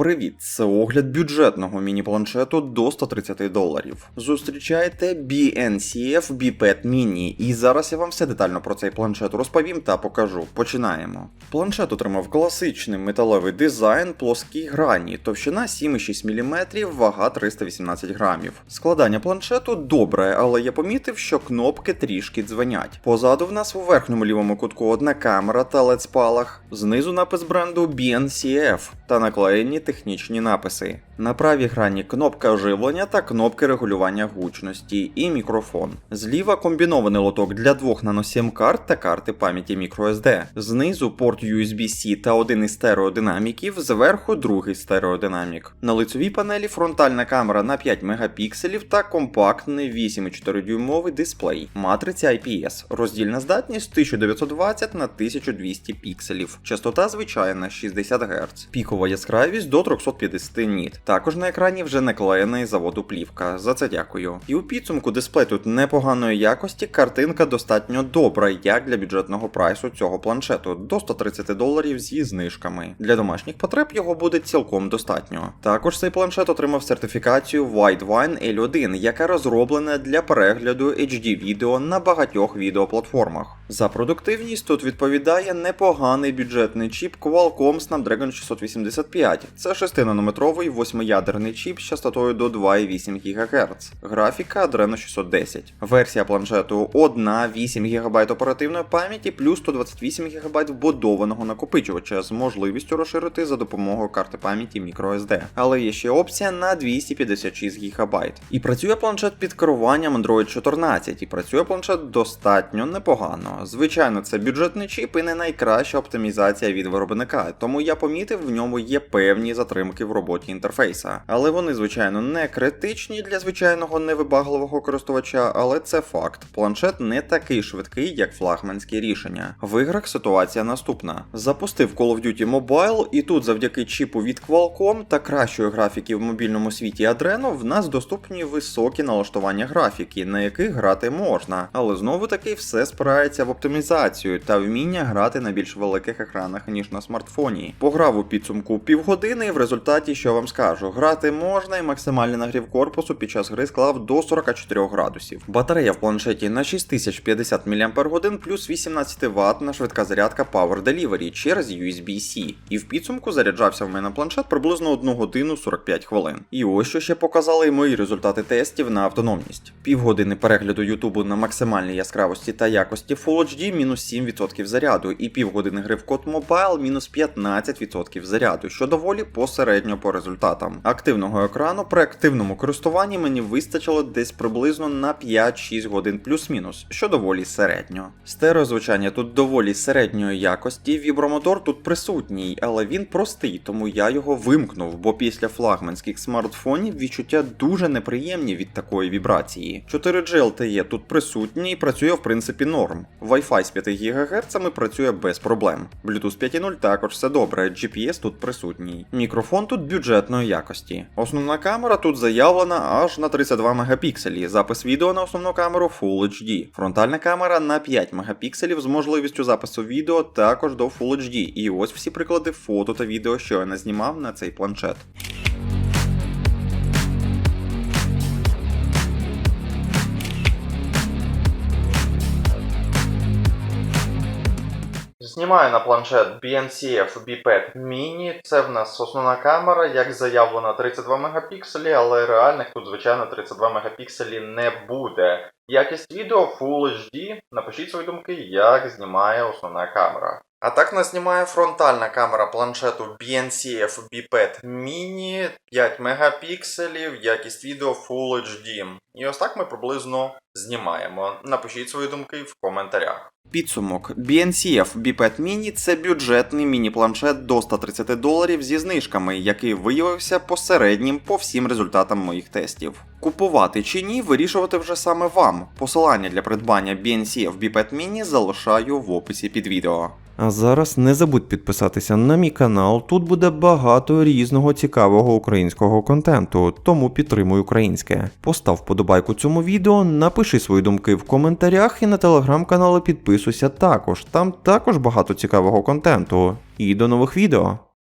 Привіт, це огляд бюджетного міні-планшету до 130 доларів. Зустрічаєте BNCF BPad Mini, і зараз я вам все детально про цей планшет розповім та покажу. Починаємо. Планшет отримав класичний металевий дизайн, плоскі грані, товщина 7,6 мм, вага 318 грамів. Складання планшету добре, але я помітив, що кнопки трішки дзвенять. Позаду в нас у верхньому лівому кутку одна камера та LED спалах, знизу напис бренду BNCF та наклеєні технічні написи. На правій грані кнопка оживлення та кнопки регулювання гучності і мікрофон. Зліва комбінований лоток для двох нано-сім карт та карти пам'яті microSD. Знизу порт USB-C та один із стереодинаміків, зверху другий стереодинамік. На лицевій панелі фронтальна камера на 5 мегапікселів та компактний 8,4 дюймовий дисплей. Матриця IPS. Роздільна здатність 1920 на 1200 пікселів. Частота звичайна 60 Гц. Пікова яскравість до 350 ніт. Також на екрані вже наклеєна із заводу плівка. За це дякую. І у підсумку дисплей тут непоганої якості, картинка достатньо добра, як для бюджетного прайсу цього планшету до 130 доларів зі знижками. Для домашніх потреб його буде цілком достатньо. Також цей планшет отримав сертифікацію Widevine L1, яка розроблена для перегляду HD відео на багатьох відеоплатформах. За продуктивність тут відповідає непоганий бюджетний чіп Qualcomm Snapdragon 685. Це 6-нанометровий восьмиядерний чіп з частотою до 2,8 ГГц. Графіка Adreno 610. Версія планшету одна 8 ГБ оперативної пам'яті плюс 128 ГБ вбудованого накопичувача з можливістю розширити за допомогою карти пам'яті microSD. Але є ще опція на 256 ГБ. І працює планшет під керуванням Android 14, і працює планшет достатньо непогано. Звичайно, це бюджетний чіп і не найкраща оптимізація від виробника, тому я помітив, в ньому є певні затримки в роботі інтерфейса. Але вони, звичайно, не критичні для звичайного невибагливого користувача, але це факт. Планшет не такий швидкий, як флагманські рішення. В іграх ситуація наступна: запустив Call of Duty Mobile, і тут, завдяки чіпу від Qualcomm та кращої графіки в мобільному світі Adreno, в нас доступні високі налаштування графіки, на яких грати можна. Але знову таки все спирається в оптимізацію та вміння грати на більш великих екранах, ніж на смартфоні. Пограв у підсумку півгодини, і в результаті, що вам скажу, грати можна і максимальний нагрів корпусу під час гри склав до 44 градусів. Батарея в планшеті на 6050 мАч плюс 18 Вт на швидка зарядка Power Delivery через USB-C. І в підсумку заряджався в мене планшет приблизно 1 годину 45 хвилин. І ось що ще показали і мої результати тестів на автономність. Півгодини перегляду Ютубу на максимальній яскравості та якості Full HD мінус 7% заряду, і півгодини гри в код Mobile мінус 15% заряду, що доволі посередньо по результатам. Активного екрану при активному користуванні мені вистачило десь приблизно на 5-6 годин плюс-мінус, що доволі середньо. Стереозвучання тут доволі середньої якості, вібромотор тут присутній, але він простий, тому я його вимкнув, бо після флагманських смартфонів відчуття дуже неприємні від такої вібрації. 4G LTE тут присутній і працює в принципі норм. Wi-Fi з 5 ГГц працює без проблем. Bluetooth 5.0 також все добре, GPS тут присутній. Мікрофон тут бюджетної якості. Основна камера тут заявлена аж на 32 мегапікселі. Запис відео на основну камеру Full HD. Фронтальна камера на 5 мегапікселів з можливістю запису відео також до Full HD. І ось всі приклади фото та відео, що я не знімав на цей планшет. Знімаю на планшет BNCF BPad Mini. Це в нас основна камера, як заявлено 32 мегапікселі, але реальних тут, звичайно, 32 мегапікселі не буде. Якість відео Full HD. Напишіть свої думки, як знімає основна камера. А так нас знімає фронтальна камера планшету BNCF BPad Mini 5 мегапікселів, якість відео Full HD. І ось так ми приблизно знімаємо. Напишіть свої думки в коментарях. Підсумок BNCF BPad Mini це бюджетний міні-планшет до 130 доларів зі знижками, який виявився посереднім по всім результатам моїх тестів. Купувати чи ні, вирішувати вже саме вам. Посилання для придбання BNCF BPad Mini залишаю в описі під відео. А зараз не забудь підписатися на мій канал. Тут буде багато різного цікавого українського контенту, тому підтримуй українське. Постав вподобайку цьому відео, напиши свої думки в коментарях і на телеграм-канали підписуйся також. Там також багато цікавого контенту. І до нових відео.